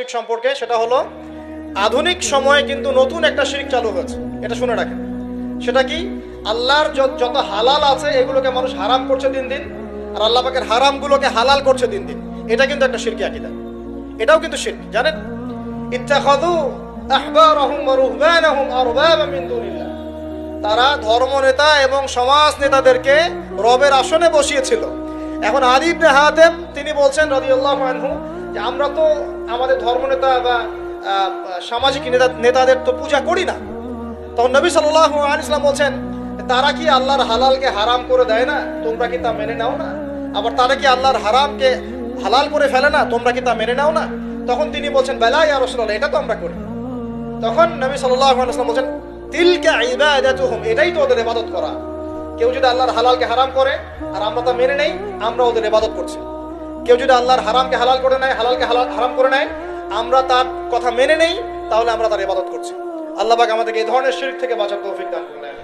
শিরক সম্পর্কে, সেটা হলো, আধুনিক সময়ে কিন্তু নতুন একটা শিরিক চালু হয়েছে। এটা শুনে রাখেন। সেটা কি? আল্লাহর যত হালাল আছে, এগুলোকে মানুষ হারাম করছে দিন দিন, আর আল্লাহ পাকের হারামগুলোকে হালাল করছে দিন দিন। এটা কিন্তু একটা শিরকি আকিদা। এটাও কিন্তু শিরক, জানেন? তারা ধর্ম নেতা এবং সমাজ নেতাদেরকে রবের আসনে বসিয়েছিল। এখন আদিব হাতেম, তিনি বলছেন রাদিয়াল্লাহু যে আমরা তো আমাদের ধর্মনেতা বা সামাজিক নেতা, নেতাদের তো পূজা করি না। তখন নবী আলাইহি ইসলাম বলছেন, তারা কি আল্লাহর হালালকে হারাম করে দেয় না? তোমরা কি তা মেনে নাও না? আবার, তারা কি আল্লাহর হারামকে হালাল করে ফেলে না? তোমরা কি তা মেনে নাও না? তখন তিনি বলছেন, বেলা ইয়া রাসূলুল্লাহ, এটা তো আমরা করি। তখন নবী সাল্লাল্লাহু আলাইহি ওয়াসাল্লাম বলেন তিলকা এটাই তো ওদের ইবাদত করা। কেউ যদি আল্লাহর হালালকে হারাম করে, আর আমরা তা মেনে নেই আমরা ওদের ইবাদত করছি। কেউ যদি আল্লাহর হারামকে হালাল করে নেয়, হালালকে হালাল, হারাম করে নেয়, আমরা তার কথা মেনে নেই, তাহলে আমরা তার ইবাদত করছি। আল্লাহ পাক আমাদেরকে এই ধরনের শিরক থেকে বাঁচার তৌফিক দান করলেন।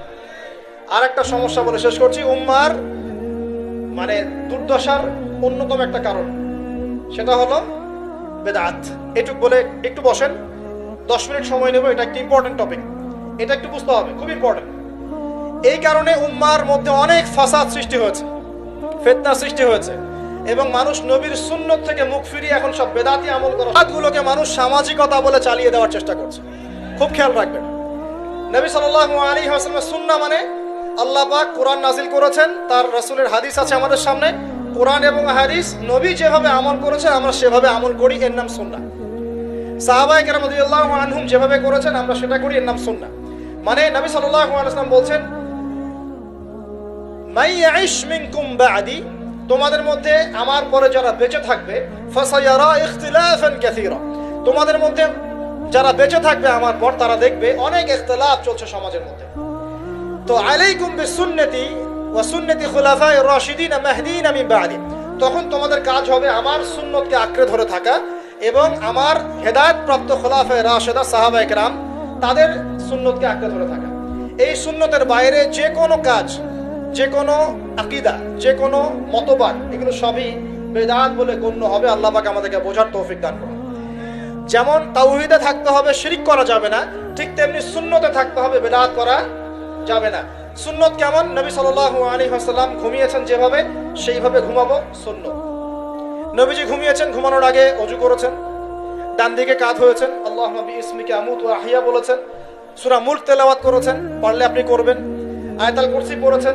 আর একটা সমস্যা বলে শেষ করছি, উম্মার মানে দুর্দশার অন্যতম একটা কারণ। সেটা হলো বেদাত। এটুক বলে একটু বসেন, দশ মিনিট সময় নেব, এটা একটা ইম্পর্টেন্ট টপিক এটা একটু বুঝতে হবে, খুব ইম্পর্টেন্ট এই কারণে উম্মার মধ্যে অনেক ফাসাদ সৃষ্টি হয়েছে, ফেতনা সৃষ্টি হয়েছে। এবং মানুষ নবীর সুন্নত থেকে মুখ ফিরিয়ে এখন সব বেদাতি আমল করে হাতগুলোকে মানুষ সামাজিকতা বলে চালিয়ে দেওয়ার চেষ্টা করছে। খুব খেয়াল রাখবেন। নবী সাল্লাল্লাহু আলাইহি ওয়াসাল্লামের সুন্নাহ মানে আল্লাহ পাক কোরআন নাজিল করেছেন, তার রসুলের হাদিস আছে আমাদের সামনে। কোরআন এবং হাদিস নবী যেভাবে আমল করেছেন, আমরা সেভাবে আমল করি, এর নাম সুন্নাহ সাহাবায়ে কেরাম রাদিয়াল্লাহু আনহুম যেভাবে করেছেন, আমরা সেটা করি, এর নাম সুন্নাহ মানে নবী সাল্লাল্লাহু আলাইহি ওয়াসাল্লাম বলছেন মাই ইয়াইশ মিনকুম বাদি তোমাদের মধ্যে আমার পরে যারা বেঁচে থাকবে তোমাদের মধ্যে যারা বেঁচে থাকবে আমার পর, তারা দেখবে অনেক ইখতিলাফ চলছে সমাজের মধ্যে। তো আলাইকুম বিসুন্নতি ওয়া সুন্নতি খুলাফায়ে রাশিদিন মাহদিন মিন বাদি। তখন তোমাদের কাজ হবে আমার সুন্নতকে আঁকড়ে ধরে থাকা এবং আমার হেদায়েত প্রাপ্ত খোলাফায়ে রাশেদা সাহাবায়ে কেরাম তাদের সুন্নতকে আঁকড়ে ধরে থাকা। এই সুন্নতের বাইরে যে কোনো কাজ যে কোনো আকিদা যে কোনো মতবাদ, এগুলো সবই বেদাত বলে গণ্য হবে। আল্লাহ পাক আমাদেরকে বোঝার তৌফিক দান করুন। যেমন তাওহিদে থাকতে হবে, শিরিক করা যাবে না, ঠিক তেমনি সুন্নতে থাকতে হবে, বেদাত করা যাবে না। সুন্নত কেমন? নবী সাল্লাল্লাহু আলাইহি ওয়াসাল্লাম ঘুমিয়েছেন যেভাবে, সেইভাবে ঘুমাবো সুন্নত। নবীজি ঘুমিয়েছেন, ঘুমানোর আগে অজু করেছেন ডান দিকে কাত হয়েছেন আল্লাহ নবী ইসমিকে আমুত ও আহিয়া বলেছেন, সুরা মুল্ক তেলাওয়াত করেছেন, পারলে আপনি করবেন। আয়তাল কুরসি পড়েছেন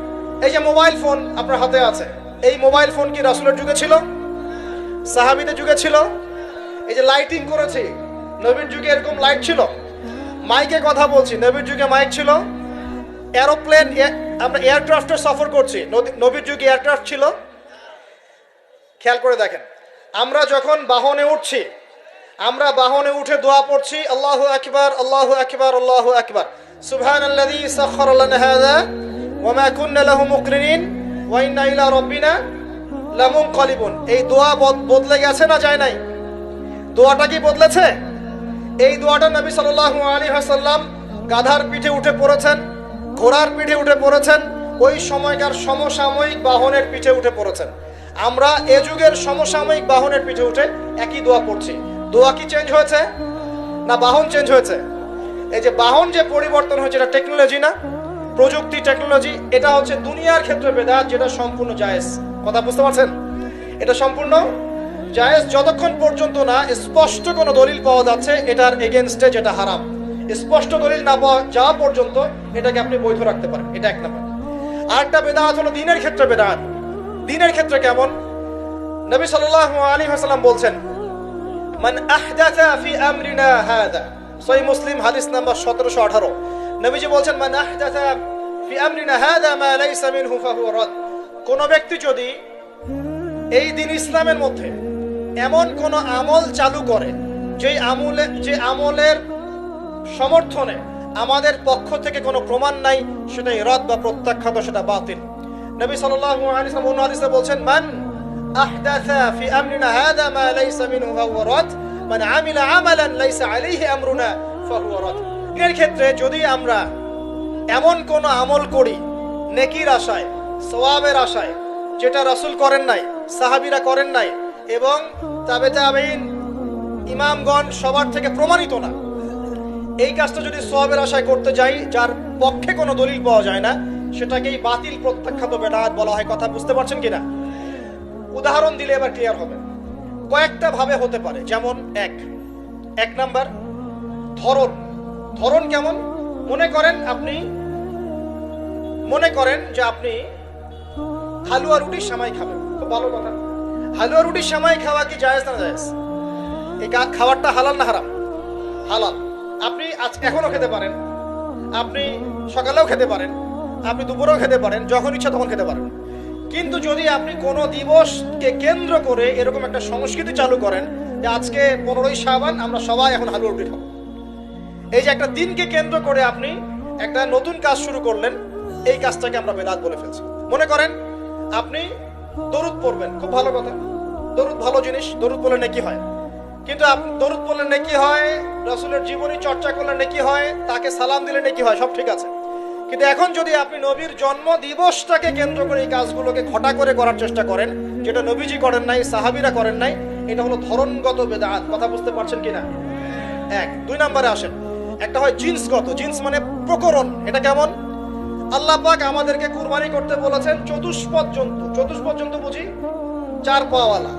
এই যে মোবাইল ফোন আপনার হাতে আছে, এই মোবাইল ফোন কি রাসুলের যুগে ছিল? সাহাবীদের যুগে ছিল? এই যে লাইটিং করেছি, নবীর যুগে এরকম লাইট ছিল? মাইকে কথা বলছি, নবীর যুগে মাইক ছিল? এরোপ্লেন আমরা এয়ারক্রাফটে সফর করছি। নবীর যুগে এয়ারক্রাফট ছিল? খেয়াল করে দেখেন, আমরা যখন বাহনে উঠছি, আমরা বাহনে উঠে দোয়া পড়ছি, আল্লাহু আকবার আল্লাহু আকবার আল্লাহু আকবার। সুবহানাল্লাযী সাখখারা ওয়া মা কুন্না লাহু মুকরিনিন, ওয়া ইন্না ইলা এই দোয়া বদ- বদলে গেছে না যায় নাই? দোয়াটা কি বদলেছে? এই দোয়াটা নবী সাল্লাল্লাহু আলাইহি ওয়াসাল্লাম গাধার পিঠে উঠে পড়েছেন, ঘোড়ার পিঠে উঠে পড়েছেন, ওই সময়কার সমসাময়িক বাহনের পিঠে উঠে পড়েছেন। আমরা এ যুগের সমসাময়িক বাহনের পিঠে উঠে একই দোয়া পড়ছি। দোয়া কি চেঞ্জ হয়েছে? না বাহন চেঞ্জ হয়েছে? এই যে বাহন যে পরিবর্তন হয়েছে, এটা টেকনোলজি না? প্রযুক্তি টেকনোলজি এটা হচ্ছে দুনিয়ার ক্ষেত্রে বেদাত, যেটা সম্পূর্ণ জায়েজ। কথা বুঝতে পারছেন? এটা সম্পূর্ণ জায়েজ যতক্ষণ পর্যন্ত না স্পষ্ট কোনো দলিল পাওয়া যাচ্ছে এটার এগেনস্টে যেটা হারাম। স্পষ্ট দলিল না পাওয়া যাওয়া পর্যন্ত এটাকে আপনি বৈধ রাখতে পারেন। এটা এক নাম্বার। আরেকটা বেদাত হলো দিনের ক্ষেত্রে বেদাত। দিনের ক্ষেত্রে কেমন? নবী সাল্লাল্লাহু আলাইহি ওয়াসাল্লাম বলছেন, মান আহদাথা ফি আমরিনা হাদা। সহিহ মুসলিম হাদিস নাম্বার 1718 নবীজি বলছেন, মান আহদাথা ফি আমরিনা হাদা মা লাইসা মিনহু ফাহুয়া রাদ। কোন ব্যক্তি যদি এই দিন ইসলামের মধ্যে এমন কোন আমল চালু করে যে আমলে, যে আমলের সমর্থনে আমাদের পক্ষ থেকে কোনো প্রমাণ নাই সেটাই রদ বা প্রত্যাখ্যাত, সেটা বাতিল। নবী সাল্লাল্লাহু আলাইহি ওয়াসাল্লাম অন্য হাদিসে বলছেন, মান আহদাথা ফি আমরিনা হাদা মা লাইসা মিনহু ফাহুয়া রাদ। মান আমিলা আমালান লাইসা আলাইহি আমরুনা ফাহুয়া রাদ। এর ক্ষেত্রে যদি আমরা এমন কোন আমল করি, নেকির আশায় সোয়াবের আশায়, যেটা রাসূল করেন নাই, সাহাবিরা করেন নাই, এবং তাবে তাবেইন ইমামগণ সবার থেকে প্রমাণিত না, এই কাজটা যদি সোয়াবের আশায় করতে যাই, যার পক্ষে কোনো দলিল পাওয়া যায় না, সেটাকেই বাতিল প্রত্যাখ্যাত বেদাত বলা হয়, কথা বুঝতে পারছেন কিনা? উদাহরণ দিলে এবার ক্লিয়ার হবে। কয়েকটা ভাবে হতে পারে, যেমন এক। এক নাম্বার, ধরন। ধরন কেমন? মনে করেন আপনি, মনে করেন যে আপনি হালুয়া রুটির সামাই খাবেন। খুব ভালো কথা। হালুয়া রুটির সামাই খাওয়া কি জায়েজ না জায়েজ? এই খাবারটা হালাল না হারাম? হালাল। আপনি আজ এখনও খেতে পারেন। আপনি সকালেও খেতে পারেন। আপনি দুপুরেও খেতে পারেন। যখন ইচ্ছা তখন খেতে পারেন। কিন্তু যদি আপনি কোনো দিবসকে কেন্দ্র করে এরকম একটা সংস্কৃতি চালু করেন যে আজকে পনেরোই সাবান আমরা সবাই এখন হালুয়া রুটি খাব। এই যে একটা দিনকে কেন্দ্র করে আপনি একটা নতুন কাজ শুরু করলেন, এই কাজটাকে আমরা বেদাত বলে ফেলছি। মনে করেন, আপনি দরুদ পড়বেন, খুব ভালো কথা। দরুদ ভালো জিনিস, দরুদ পড়লে নাকি হয়। কিন্তু আপনি দরুদ পড়লে নাকি হয়, রসুলের জীবনী চর্চা করলে নাকি হয়, তাকে সালাম দিলে নাকি হয়, সব ঠিক আছে। কিন্তু এখন যদি আপনি নবীর জন্ম দিবসটাকে কেন্দ্র করে এই কাজগুলোকে ঘটা করে করার চেষ্টা করেন, যেটা নবীজি করেন নাই, সাহাবিরা করেন নাই, এটা হলো ধরনগত বেদাত। কথা বুঝতে পারছেন কিনা? এক। দুই নম্বরে আসেন। একটা হয় জিন্সগত, জিন্স মানে প্রকরণ, এটা কেমন? আল্লাহ পাক আমাদেরকে কুরবানি করতে বলেছেন চতুষ্পদ জন্তু চতুষ্পদ জন্তু বুঝি চার পাওয়ালা।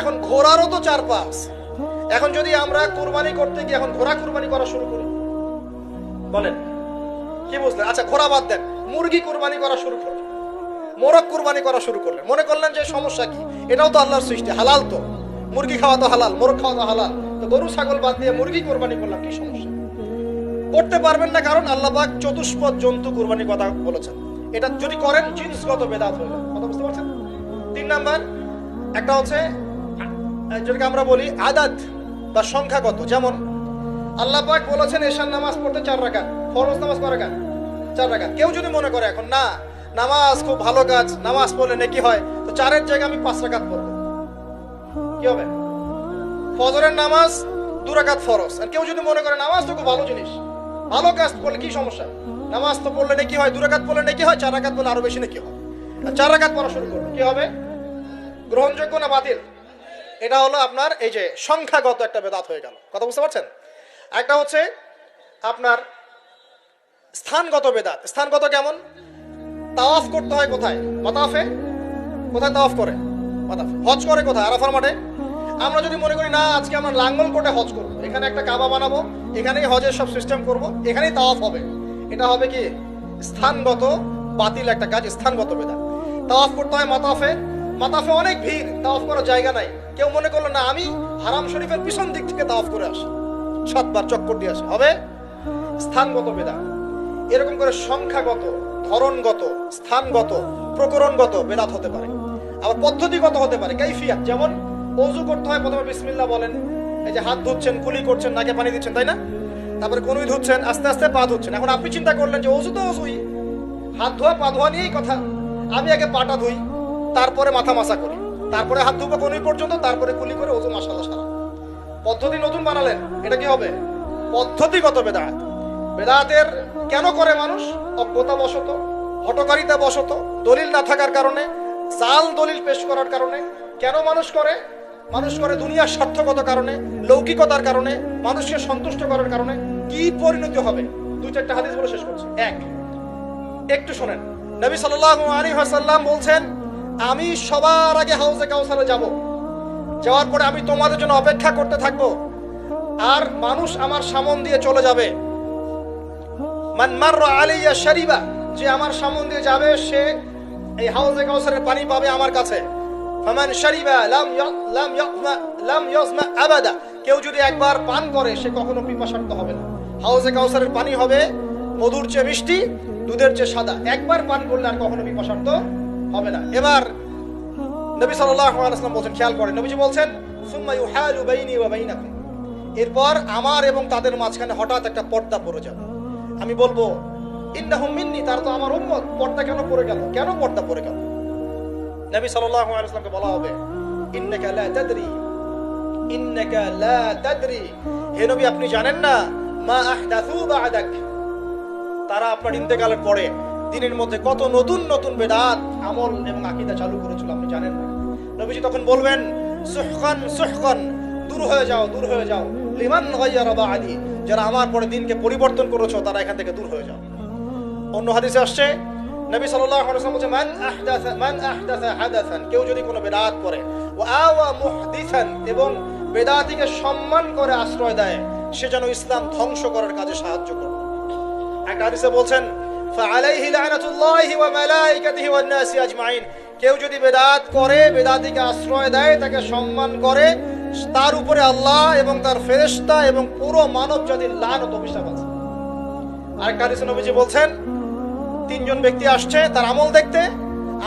এখন ঘোড়ারও তো চার পা আছে। এখন যদি আমরা কুরবানি করতে গিয়ে, এখন ঘোড়া কুরবানি করা শুরু করি। বলেন, কি বুঝলেন? আচ্ছা ঘোড়া বাদ দেন। মুরগি কুরবানি করা শুরু করলেন। মোরগ কুরবানি করা শুরু করলেন। মনে করলেন যে সমস্যা কি? এটাও তো আল্লাহর সৃষ্টি, হালাল তো। মুরগি খাওয়া তো হালাল, মোরগ খাওয়া তো হালাল। তো গরু, ছাগল বাদ দিয়ে মুরগি কোরবানি করলাম, কি সমস্যা? করতে পারবেন না কারণ আল্লাহ পাক চতুষ্পদ জন্তু কুরবানি কথা বলেছেন। এটা যদি করেন, জিন্সগত বেদাত হয়ে কথা বুঝতে পারছেন? তিন নাম্বার, একটা হচ্ছে যেটাকে আমরা বলি আদাত বা সংখ্যাগত। যেমন, আল্লাহ বলেছেন এশার নামাজ পড়তে চার রাকাত, ফরজ নামাজ কয় রাকাত? চার রাকাত। কেউ যদি মনে করে এখন, না, নামাজ খুব ভালো কাজ, নামাজ পড়লে নেকি হয়, তো চারের জায়গায় আমি পাঁচ রাকাত পড়ব। কি হবে? ফজরের নামাজ দু রাকাত ফরজ। আর কেউ যদি মনে করে, নামাজ তো খুব ভালো জিনিস। ভালো কাজ করলে কি সমস্যা? নামাজ তো পড়লে নাকি হয়, দু রাকাত পড়লে নাকি হয়, চার রাকাত পড়লে আরও বেশি নাকি হয়? চার রাকাত পড়া শুরু করবে কি হবে? গ্রহণযোগ্য না বাতিল? এটা হলো আপনার এই যে সংখ্যাগত একটা বেদাত হয়ে গেল। কথা বুঝতে পারছেন? একটা হচ্ছে আপনার স্থানগত বেদাত। স্থানগত কেমন? তাওয়াফ করতে হয় কোথায়? মাতাফে? কোথায় তাওয়াফ করে? মাতাফে। হজ করে কোথায়? আরাফার মাঠে? আমরা যদি মনে করি, না, আজকে আমরা লাঙ্গল কোটে হজ করব, এখানে একটা কাবা বানাবো, এখানেই হজের সব সিস্টেম করব, এখানেই তাওয়াফ হবে। এটা হবে কি? স্থানগত বাতিল একটা কাজ, স্থানগত বেদাত তাওয়াফ করতে হয় মাতাফে। মাতাফে অনেক ভিড়, তাওয়াফ করার জায়গা নাই। কেউ মনে করল, না, আমি হারাম শরীফের পিছন দিক থেকে তাওয়াফ করে আসি। সাতবার চক্কর দিয়ে আসে। হবে? স্থানগত বেদাত এরকম করে সংখ্যাগত, ধরনগত, স্থানগত, প্রকরণগত বেদাত হতে পারে। আবার পদ্ধতিগত হতে পারে, কাইফিয়াত যেমন অজু করতে হয়, প্রথমে বিসমিল্লা বলেন। এই যে হাত ধুচ্ছেন, কুলি করছেন, নাকে পানি দিচ্ছেন, তাই না? তারপরে কনুই ধুচ্ছেন, আস্তে আস্তে পা ধুচ্ছেন। এখন আপনি চিন্তা করলেন যে অজু তো অজুই হাত ধোয়া, পা ধোয়া নিয়েই কথা। আমি আগে পাটা ধুই, তারপরে মাথা মাসা করি। তারপরে হাত ধুবো কনুই পর্যন্ত, তারপরে কুলি করে অজু মাসালা সারা। পদ্ধতি নতুন বানালেন, এটা কি হবে? পদ্ধতিগত বেদাত বেদাতের কেন করে মানুষ? অজ্ঞতা বশত হটকারিতা বশত দলিল না থাকার কারণে, জাল দলিল পেশ করার কারণে। কেন মানুষ করে? মানুষ করে দুনিয়ার স্বার্থগত কারণে, লৌকিকতার কারণে, মানুষকে সন্তুষ্ট করার কারণে কি পরিণতি হবে? দুই, চারটা হাদিস বলে শেষ করছি। এক, একটু শোনেন। নবী সাল্লাল্লাহু আলাইহি ওয়াসাল্লাম বলছেন, আমি সবার আগে হাউজে কাউসারে যাব। যাওয়ার পরে আমি তোমাদের জন্য অপেক্ষা করতে থাকব। আর মানুষ আমার সামন দিয়ে চলে যাবে। মান মাররা আলাইয়া শারিবা, যে আমার সামন দিয়ে যাবে, সে এই হাউজে কাউসারের পানি পাবে আমার কাছে। ফামান শারিবা লাম লাম ইয়াজমা লাম ইয়াজমা আবাদা। কেউ যদি একবার পান করে, সে কখনো পিপাসার্ত হবে না। হাউজে কাউসারের পানি হবে, মধুর চেয়ে মিষ্টি, দুধের চেয়ে সাদা। একবার পান করলে আর কখনো পিপাসার্ত হবে না। এবার নবী সাল্লাল্লাহু আলাইহি ওয়াসাল্লাম বলছেন, খেয়াল করেন, নবীজি বলছেন, সুম্মা ইউহালু বাইনি ওয়া বাইনাকুম। এরপর আমার এবং তাদের মাঝখানে হঠাৎ একটা পর্দা পড়ে যাবে। আমি বলব, ইন্নাহুম মিন্নি, তার তো আমার উম্মত। পর্দা কেন পড়ে গেল? কেন পর্দা পড়ে গেল? নবী সাল্লাল্লাহু বলা হবে আপনি জানেন না, মা আহদাথু বা'দাক। তারা আপনার ইন্তেকালের পরে দিনের মধ্যে কত নতুন নতুন বেদাত, আমল এবং আকীদা চালু করেছিল, আপনি জানেন না। নবীজি তখন বলবেন, সুহকান সুহকান, দূর হয়ে যাও, দূর হয়ে যাও। লিমান গায়্যারা বা'দি। যারা আমার পরে দিনকে পরিবর্তন করেছ, তারা এখান থেকে দূর হয়ে যাও। অন্য হাদিসে আসছে নবী সাল্লাল্লাহু আলাইহি ওয়াসাল্লাম বলছে মান আহদাসা মান আহদাসা হাদাসান কেউ যদি কোনো বেদাত করে ও আওয়া মুহদিসান এবং বেদাতিকে সম্মান করে আশ্রয় দেয়, সে যেন ইসলাম ধ্বংস করার কাজে সাহায্য করে একটা হাদিসে বলছেন, ফাআলাইহি লানাতুল্লাহি ওয়া মালাইকাতিহি ওয়ান নাসি আজমাইন কেউ যদি বেদাত করে, বেদাতিকে আশ্রয় দেয়, তাকে সম্মান করে, তার উপরে আল্লাহ এবং তার ফেরেশতা এবং পুরো মানব জাতির লানত অভিশাপ আছে। আরেকটা হাদিসে নবীজি বলছেন তিনজন ব্যক্তি আসছে, তার আমল দেখতে।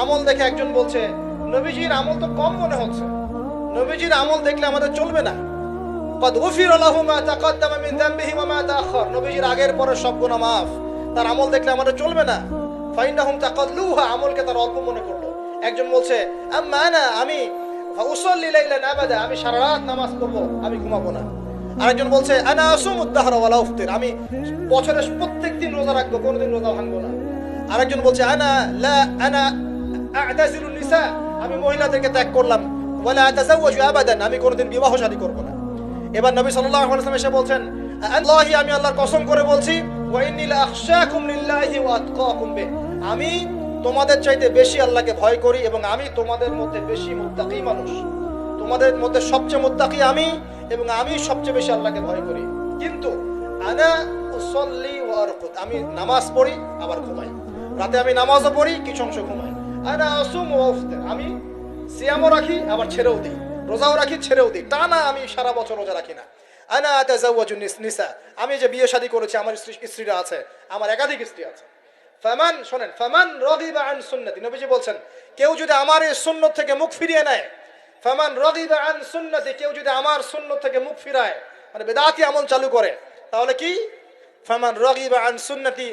আমল দেখে একজন বলছে, নবীজির আমল তো কম মনে হচ্ছে। নবীজির আমল দেখলে আমাদের চলবে না। আমল দেখলে আমাদের চলবে না। আমলকে তার মনে করল। একজন বলছে না আমি নামাজ আমি ঘুমাবো না। আরেকজন বলছে ওয়ালা আমি বছরের প্রত্যেক দিন রোজা রাখব, কোনদিন রোজা ভাঙবো না। আরেকজন বলছে, আনা, লা, আনা নিসা। আমি মহিলাদেরকে ত্যাগ করলাম। ওয়ালা আতাজাওয়াজু আবাদান। আমি কোনোদিন বিবাহ শাদী করব না। এবার নবী সাল্লাল্লাহু আলাইহি এসে বলছেন, আল্লাহি, আমি আল্লাহর কসম করে বলছি, ওয়া ইন্নী লা আখশাকুম লিল্লাহি ওয়া আতকাকুম আমি তোমাদের চাইতে বেশি আল্লাহকে ভয় করি এবং আমি তোমাদের মধ্যে বেশি মুত্তাকি মানুষ। তোমাদের মধ্যে সবচেয়ে মুত্তাকি আমি এবং আমি সবচেয়ে বেশি আল্লাহকে ভয় করি। কিন্তু আনা উসল্লি ওয়া আমি নামাজ পড়ি, আবার ঘুমাই। রাতে আমি নামাজও পড়ি, কিছু অংশ ঘুমাই। আসুম আমি সিয়ামও রাখি, আবার ছেড়েও দিই। রোজাও রাখি, ছেড়েও দিই। তা না আমি সারা বছর রোজা রাখি না। আমি যে বিয়ে শাদী করেছি, আমার স্ত্রী স্ত্রীরা আছে, আমার একাধিক স্ত্রী আছে। ফামান, শোনেন, ফামান রগিবা আন সুন্নতি। নবীজি বলছেন, কেউ যদি আমার এই সুন্নত থেকে মুখ ফিরিয়ে নেয়, ফামান রগিবা আন সুন্নতি, কেউ যদি আমার সুন্নত থেকে মুখ ফিরায় মানে বেদাতি আমল চালু করে, তাহলে কি? ফেমান ফামান রগিবা আন সুন্নতি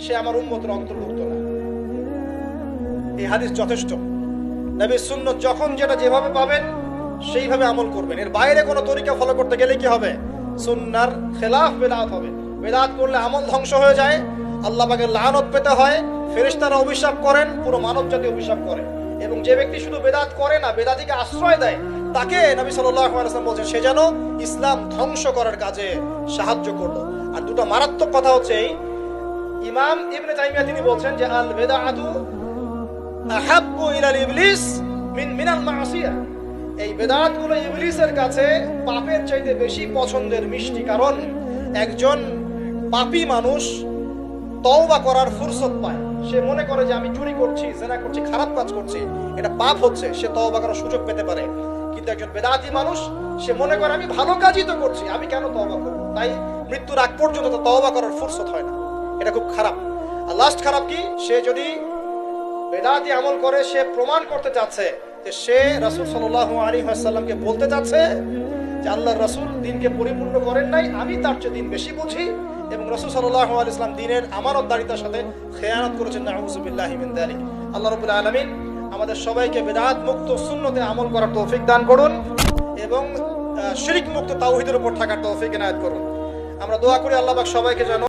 সে আমার অন্তর্ভুক্ত না। এই হাদিস যথেষ্ট। সুন্নত যখন যেটা যেভাবে পাবেন, সেইভাবে আমল করবেন। এর বাইরে কোনো তরিকা ফলো করতে গেলে কি হবে? সুন্নার খেলাফ বেদাত হবে। বেদাত করলে আমল ধ্বংস হয়ে যায় আল্লাহ পাকের লানত পেতে হয়, ফেরেশতারা অভিশাপ করেন, পুরো মানব জাতি অভিশাপ করে। এবং যে ব্যক্তি শুধু বেদাত করে না, বেদাতিকে আশ্রয় দেয় তাকে নবী আলাইহি বলছেন, সে যেন ইসলাম ধ্বংস করার কাজে সাহায্য করল। আর দুটো মারাত্মক কথা হচ্ছে ইমাম ইবনে তাইমিয়া তিনি বলছেন যে আল বেদাআতু আহাব্বু ইলাল ইবলিস মিন মিনাল মাসিয়া। এই বেদাতগুলো ইবলিসের কাছে পাপের চাইতে বেশি পছন্দের মিষ্টি কারণ, একজন পাপী মানুষ তওবা করার ফুরসত পায়। সে মনে করে যে আমি চুরি করছি, জেনা করছি, খারাপ কাজ করছি, এটা পাপ হচ্ছে, সে তওবা করার সুযোগ পেতে পারে। কিন্তু একজন বেদাতি মানুষ, সে মনে করে আমি ভালো কাজই তো করছি, আমি কেন তওবা করব? তাই মৃত্যুর আগ পর্যন্ত তো তওবা করার ফুরসত হয় না। এটা খুব খারাপ। আর লাস্ট খারাপ কি? সে যদি বেদাতি আমল করে, সে প্রমাণ করতে চাচ্ছে যে সে রাসূল সাল্লাল্লাহু আলাইহি ওয়াসাল্লামকে বলতে চাচ্ছে যে আল্লাহর রাসূল দিনকে পরিপূর্ণ করেন নাই, আমি তার চেয়ে দিন বেশি বুঝি। এবং রসুল সাল্লাহ আল ইসলাম দিনের আমানতদারিতার সাথে খেয়ানত করেছেন নাউযুবিল্লাহি মিন যালিক আল্লাহ রবুল্লা আলমিন আমাদের সবাইকে বেদাত মুক্ত শূন্যতে আমল করার তৌফিক দান করুন এবং শিরিক শিরক মুক্ত তাওহিদের উপর থাকার তৌফিক এনায়ত করুন। আমরা দোয়া করি আল্লাহবাক সবাইকে যেন